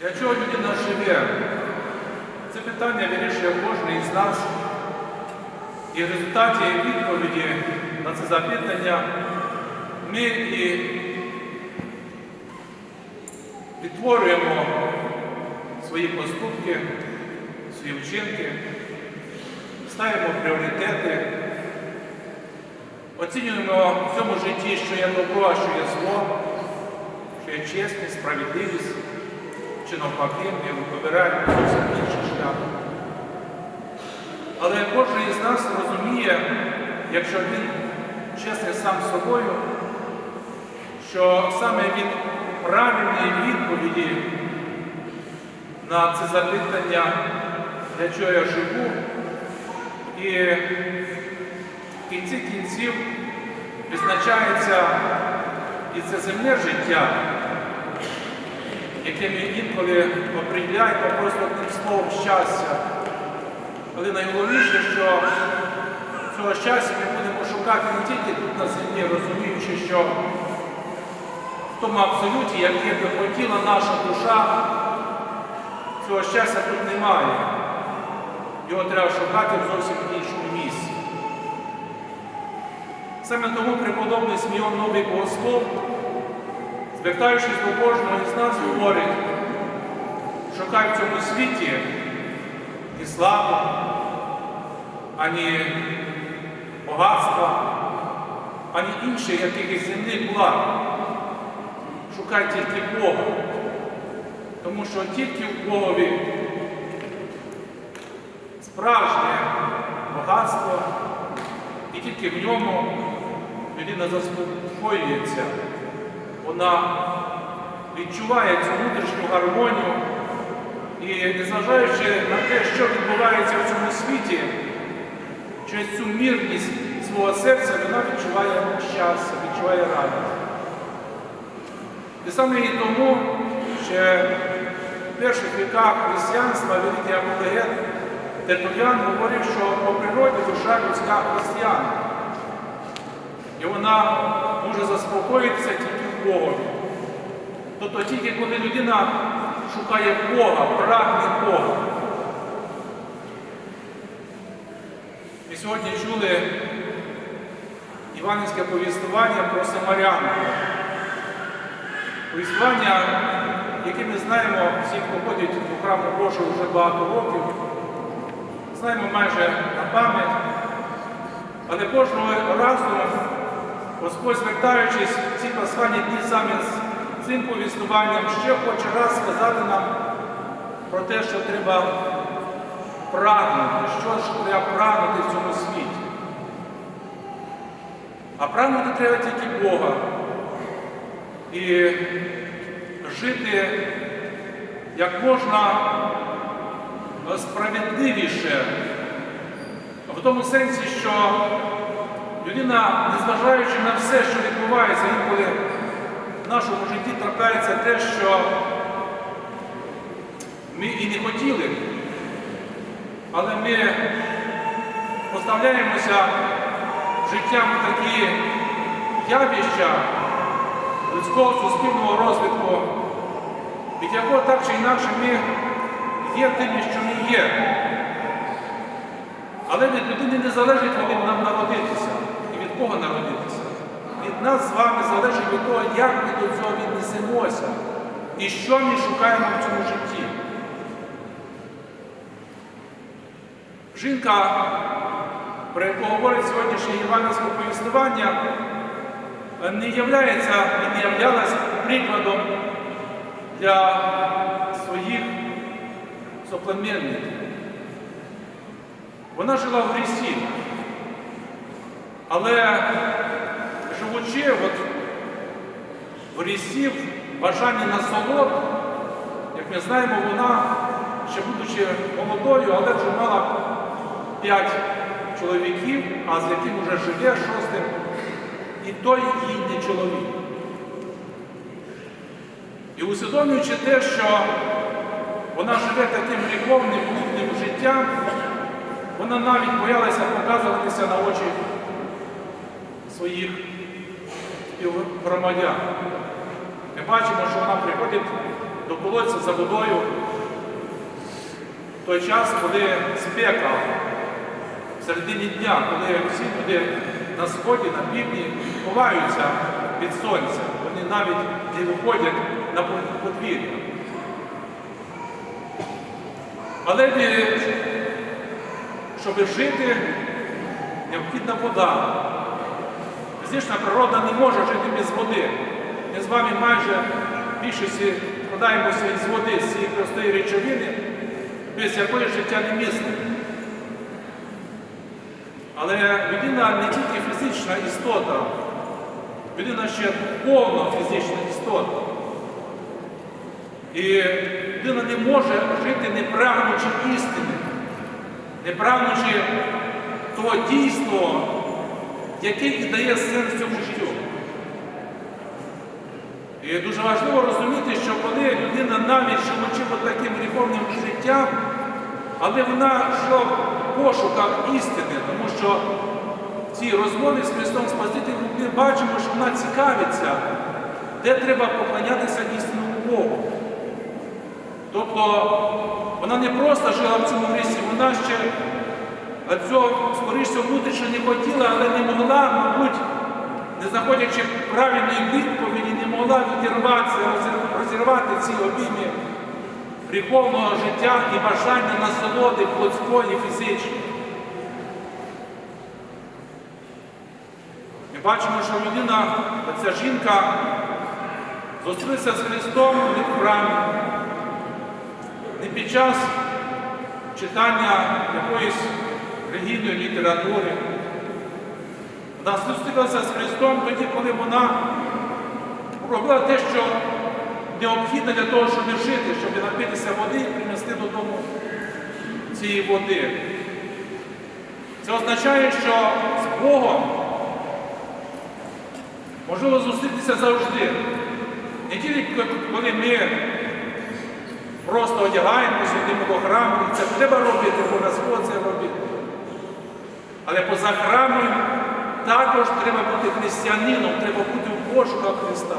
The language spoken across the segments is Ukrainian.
Для чого людина живе? Це питання вирішує кожен із нас. І в результаті відповіді на це запитання ми і відтворюємо свої поступки, свої вчинки, ставимо пріоритети, оцінюємо в цьому житті, що є добро, а що є зло, що є чесність, справедливість, чи навпаки, ми вибираємо зовсім інший шлях. Але кожен із нас розуміє, якщо він чесний сам собою, що саме від правильної відповіді на це запитання, для чого я живу, і в кінці кінців визначається і це земне життя, яке ми інколи оприділяємо просто одним словом щастя. Але найголовніше, що цього щастя ми будемо шукати не тільки тут на землі, розуміючи, що в тому абсолюті, яке би хотіла наша душа, цього щастя тут немає. Його треба шукати в зовсім іншому місці. Саме тому преподобний Сміон Новий Богослов, звертаючись до кожного із нас, говорить, шукай в цьому світі ні славу, ані багатства, ані інших якихось земних благ. Шукай тільки Бога. Тому що тільки в Богові справжнє багатство, і тільки в ньому людина заспокоюється, вона відчуває цю внутрішню гармонію. І незважаючи на те, що відбувається в цьому світі, через цю мірність свого серця вона відчуває щастя, відчуває радість. І саме і тому ще в перших віках християнства великий апологет Тертулян говорив, що по природі душа людська християна. І вона може заспокоїтися тільки в Тобто тільки коли людина шукає Бога, прагне Бога. Ми сьогодні чули іванівське повістування про Самаряну. Повістування, яке ми знаємо, всі, хто ходить до храму Божого вже багато років, знаємо майже на пам'ять, але кожного разу Господь, звертаючись в ці пасхальні дні саме з цим повістуванням, ще хоче раз сказати нам про те, що треба прагнути, що ж треба прагнути в цьому світі. А прагнути треба тільки Бога. І жити як можна справедливіше, в тому сенсі, що людина, незважаючи на все, що відбувається, інколи в нашому житті трапляється те, що ми і не хотіли, але ми поставляємося життям такі явища людського суспільного розвитку, від якого так чи інакше ми є тими, що ми є. Але від людини не залежить від нам народитися кого народитися. Від нас з вами залежить від того, як ми до цього віднесемося і що ми шукаємо в цьому житті. Жінка, про яку говорить сьогоднішнє іванівське повістування, не являється і не являлася прикладом для своїх соплеменників. Вона жила в грісі, але живучи от в грісі, в бажанні насолод, як ми знаємо, вона, ще будучи молодою, але вже мала п'ять чоловіків, а з яким вже живе шостим, і той їй не чоловік. І усвідомлюючи те, що вона живе таким гріховним блудним життям, вона навіть боялася показуватися на очі своїх співгромадян. Ми бачимо, що вона приходить до колодця за водою в той час, коли спека в середині дня, коли всі люди на сході, на півдні ховаються від сонця, вони навіть не виходять на подвір'я. Але щоб жити, необхідна вода. Фізична природа не може жити без води. Ми з вами майже більшості складаємося із води, з цієї простої речовини, без якої життя не мислить. Але людина не тільки фізична істота, людина ще повна фізична істота. І людина не може жити не прагнучи істини, не прагнучи того дійства, яке і дає сенс цьому життю. І дуже важливо розуміти, що коли людина навіть живучи таким гріховним життям, але вона що в пошуках істини, тому що в цій розмові з Христом Спасителем ми бачимо, що вона цікавиться, де треба поклонятися істинному Богу. Тобто вона не просто жила в цьому місці, вона ще а цього, скоріше, внутрішньо не хотіла, але не могла, мабуть, не знаходячи правильної відповіді, не могла відірватися, розірвати ці обійми гріховного життя і бажання насолоди плотської фізичної. Ми бачимо, що людина, ця жінка, зустрілася з Христом не в храмі, не під час читання якоїсь релігійної літератури. Вона зустрілася з Христом тоді, коли вона робила те, що необхідно для того, щоб жити, щоб напитися води і принести додому цієї води. Це означає, що з Богом можливо зустрітися завжди. Не тільки коли ми просто одягаємося, йдемо до храму, це треба робити, обов'язково це робити. Але поза храмом також треба бути християнином, треба бути в пошуках Христа.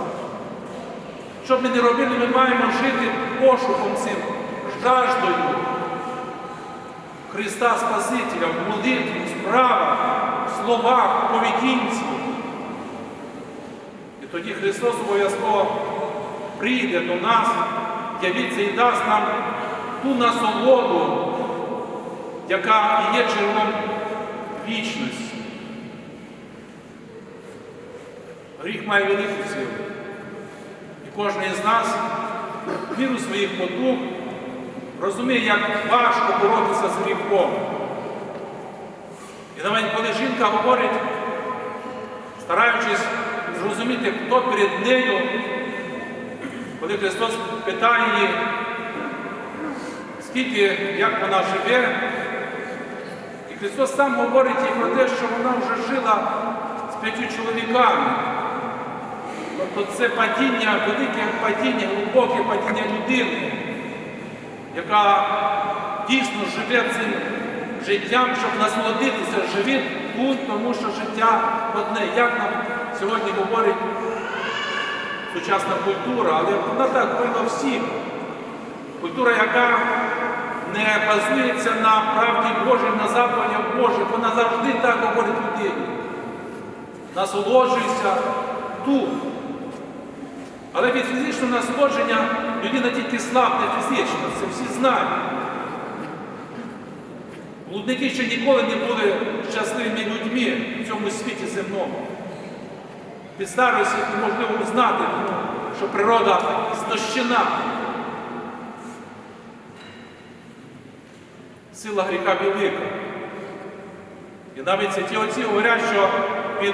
Що б ми не робили, ми маємо жити пошуком цим, жаждою Христа Спасителя в молитві, в справах, в словах, в поведінці. І тоді Христос обов'язково прийде до нас, явиться і дасть нам ту насолоду, яка є джерелом вічності. Гріх має велику силу. І кожен із нас в міру своїх потуг розуміє, як важко боротися з гріхом. І навіть коли жінка говорить, стараючись зрозуміти, хто перед нею, коли Христос питає її, скільки, як вона живе, Христос сам говорить їй про те, що вона вже жила з п'ятью чоловіками. Тобто це падіння, велике падіння, глибоке падіння людини, яка дійсно живе цим життям, щоб насолодитися, живі тут, тому що життя одне. Як нам сьогодні говорить сучасна культура, але вона так говорила всім. Культура, яка не базується на правді Божій, на заповідях Божих, вона завжди так говорить людині. Насолоджуйся тут. Але від фізичного насолодження людина тільки слабне фізично, це всі знають. Блудники ще ніколи не були щасливими людьми в цьому світі земному. Під старості неможливо узнати, що природа знощена. Сила гріха велика. І навіть ці отці говорять, що під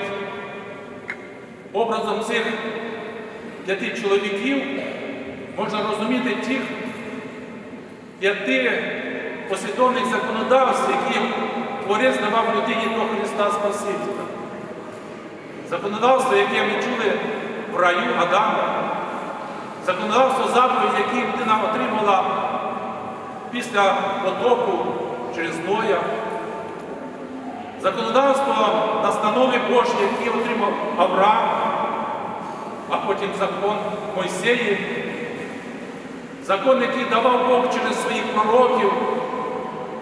образом цих п'яти чоловіків можна розуміти тих п'яти послідовних законодавств, які Творець давав людині до Христа Спасителя. Законодавство, яке ми чули в раю Адама, законодавство заповідь, які людина отримала після потопу через Ноя, законодавство настанови Божі, які отримав Авраам, а потім закон Мойсеї. закон, який давав Бог через своїх пророків.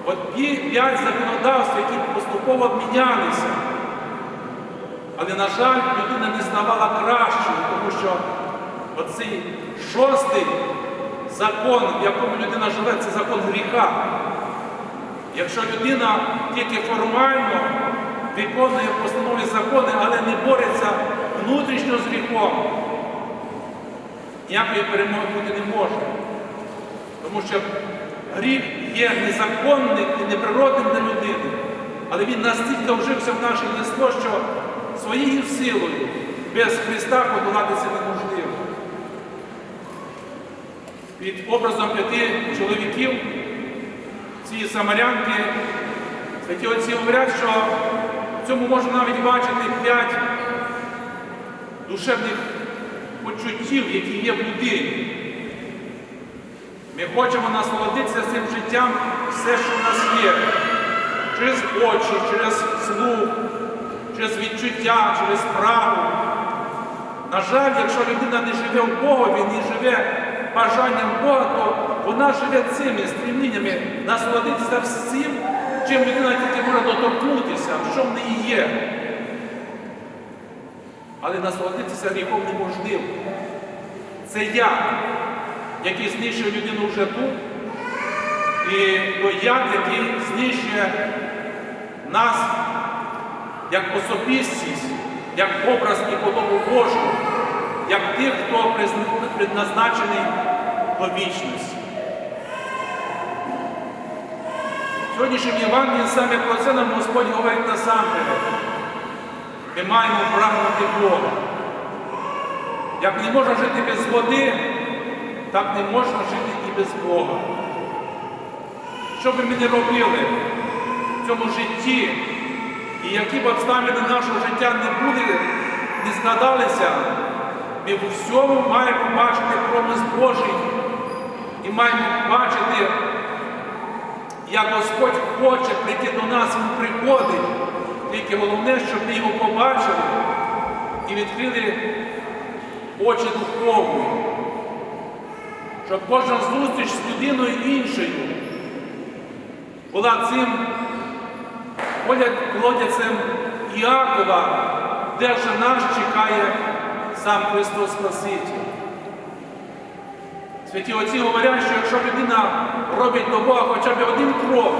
От п'ять законодавств, які поступово мінялися. Але, на жаль, людина не ставала кращою, тому що оцей шостий закон, в якому людина живе, це закон гріха. Якщо людина тільки формально виконує постанови закони, але не бореться внутрішньо з гріхом, ніякої перемоги бути не може. Тому що гріх є незаконним і неприродним для людини. Але він настільки вжився в наше єство, що своєю силою без Христа подолатися неможливо. Під образом п'яти чоловіків цієї самарянки святі отці говорять, що в цьому можна навіть бачити п'ять душевних почуттів, які є в людині. Ми хочемо насолодитися цим життям все, що в нас є. Через очі, через слух, через відчуття, через право. На жаль, якщо людина не живе в Богові, не живе бажанням Бога, то вона живе цими стрімліннями насолодитися всім, чим людина тільки може доторкнутися, що в неї є. Але насолодитися гріхом неможливо. Це я, який знищує людину вже тут, і то яд, який знищує нас як особистість, як образ і подобу Божу, як тих, хто предназначений до вічності. Сьогоднішнім Євангелієм саме про це нам Господь говорить насамперед. Ми маємо прагнути Бога. Як не можна жити без води, так не можна жити і без Бога. Що би ми не робили в цьому житті, і які б обставини нашого життя не були, не складалися, ми в всьому маємо бачити промис Божий і маємо бачити, як Господь хоче прийти до нас, Він приходить. Тільки головне, щоб ми його побачили і відкрили очі духовні, щоб кожна зустріч з людиною іншою була цим колодязем Іакова, де вже нас чекає сам Христос Спаситель. Святі отці говорять, що якщо людина робить до Бога хоча б один крок,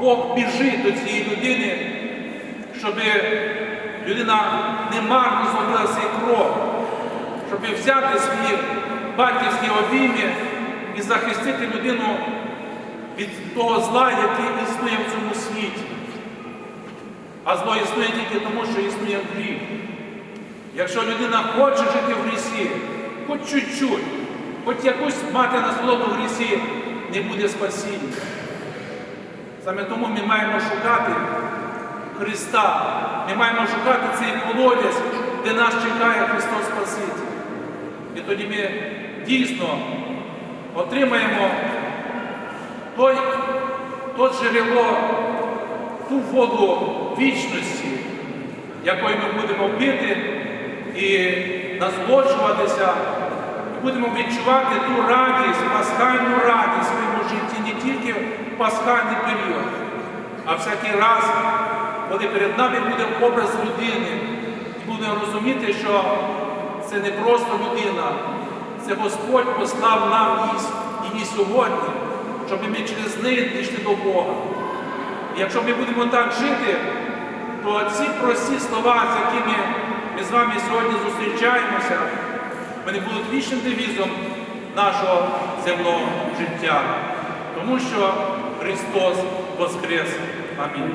Бог біжить до цієї людини, щоб людина не марно зробила цей крок, щоб взяти свої батьківські обійми і захистити людину від того зла, яке існує в цьому світі. А зло існує тільки тому, що існує гріх. Якщо людина хоче жити в грісі, хоч чуть-чуть, хоч якусь мати насолоду в грісі, не буде спасіння. Саме тому ми маємо шукати Христа. Ми маємо шукати цей колодязь, де нас чекає Христос Спаситель. І тоді ми дійсно отримаємо той, то джерело, ту воду вічності, якою ми будемо пити і насолоджуватися, і будемо відчувати ту радість, пасхальну радість в своєму житті не тільки в пасхальний період, а всякий раз, коли перед нами буде образ людини, і будемо розуміти, що це не просто людина, це Господь послав нам її, сьогодні, щоб ми через неї дійшли до Бога. І якщо ми будемо так жити, то ці прості слова, з якими ми з вами сьогодні зустрічаємося, вони будуть вічним девізом нашого земного життя. Тому що Христос Воскрес. Амінь.